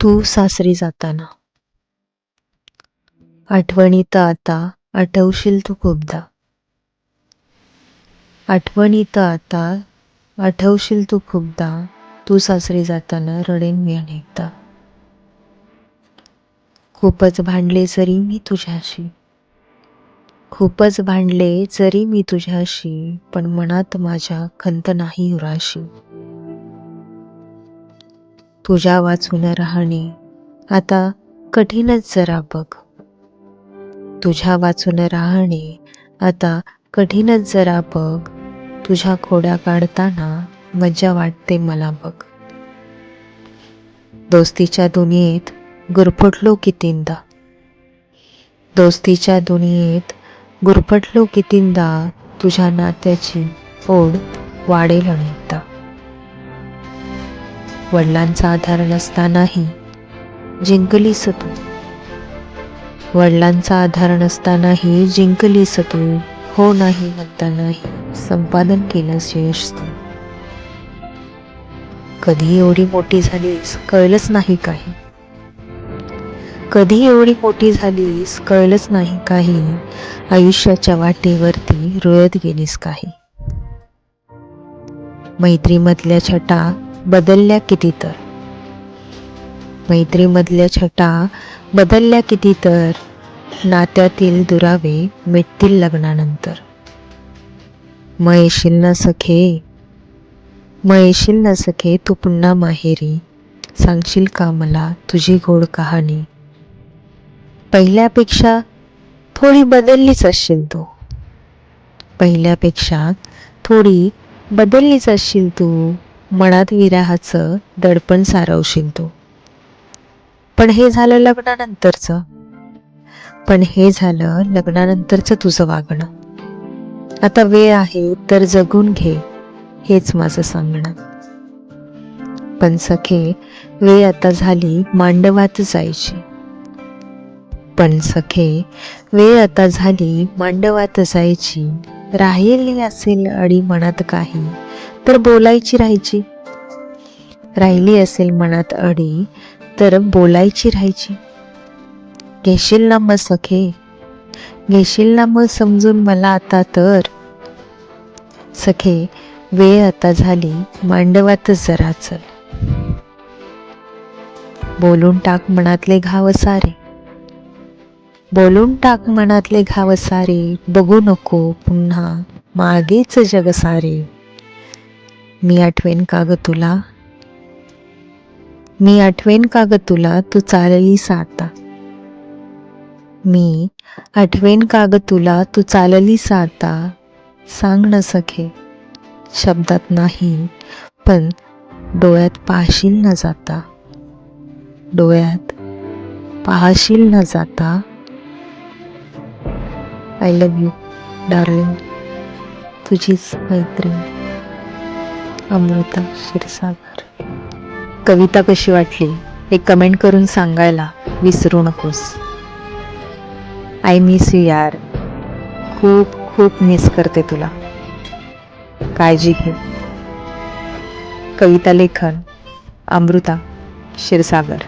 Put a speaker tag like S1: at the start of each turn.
S1: तू सासरी जाताना. आठवणीत आता आठवशील तू खूपदा. आठवणीत आता आठवशील तू खूपदा. तू सासरी जाताना रडेन मी अनेकदा. खूपच भांडले जरी मी तुझ्याशी. खूपच भांडले जरी मी तुझ्याशी पण मनात माझ्या खंत नाही उराशी तुझ्या वाचून राहणे. आता कठीणच जरा बघ. तुझ्या वाचून राहणे. आता कठीणच जरा बघ. तुझ्या खोड्या काढताना मजा वाटते मला बघ. दोस्तीच्या दुनियेत गुरफटलो कितींदा दोस्तीच्या दुनियेत गुरफटलो कितींदा तुझ्या नात्याची ओढ वाढेल अनेकदा. वडिलांचा आधार नसतानाही जिंकलीस तू. वडिलांचा आधार नसतानाही जिंकलीस तू. हो नाही म्हणतानाही संपादन केलंस यश तू. कधी एवढी मोठी झालीस कळलंच नाही काही. कधी एवढी मोठी झालीस कळलंच नाही काही. आयुष्याच्या वाटेवरती रुळत गेलीस काही. मैत्रीमधल्या छटा बदलल्या किती तर. मैत्रीमधल्या छटा बदलल्या किती तर. नात्यातील दुरावे मिटतील लग्नानंतर. मग येशील ना सखे. मग येशील ना सखे तू पुन्हा माहेरी. सांगशील का मला तुझी गोड कहाणी? पहिल्यापेक्षा थोडी बदललीच असशील तू. पहिल्यापेक्षा थोडी बदललीच असशील तू. मनात विराहाचं दडपण सारवशील तू. पण हे झालं लग्नानंतरचं. पण हे झालं लग्नानंतरचं तुझं वागणं. आता वेळ आहे तर जगून घे हेच माझं सांगणं. पण सखे वेळ आता झाली मांडवात जायची. पण सखे वेळ आता झाली मांडवात जायची. राहिली असेल अडी मनात काही. तर बोलायची राहायची. राहिली असेल मनात अडी तर बोलायची राहायची. घेशील ना मग सखे. घेशील ना मग समजून मला आता तर. सखे वेळ आता झाली मांडवातच जरा चल. बोलून टाक मनातले घाव सारे. बोलून टाक मनातले घाव सारे बघू नको पुन्हा मागेच जग सारे. मी आठवेन का ग तुला? मी आठवेन का ग तुला? तू चालली आता. मी आठवेन का ग तुला? तू चाललीस आता. सांग न सखे. शब्दात नाही पण डोळ्यात पाहशील न जाता. डोळ्यात पाहशील न जाता. आय लव्ह यू डार्लिंग तुझीच मैत्रीण. अमृता क्षीरसागर. कविता कशी वाटली? हे कमेंट करून सांगायला विसरू नकोस. आय मिस यू यार. खूप खूप मिस करते तुला. काळजी घे. कविता लेखन अमृता क्षीरसागर.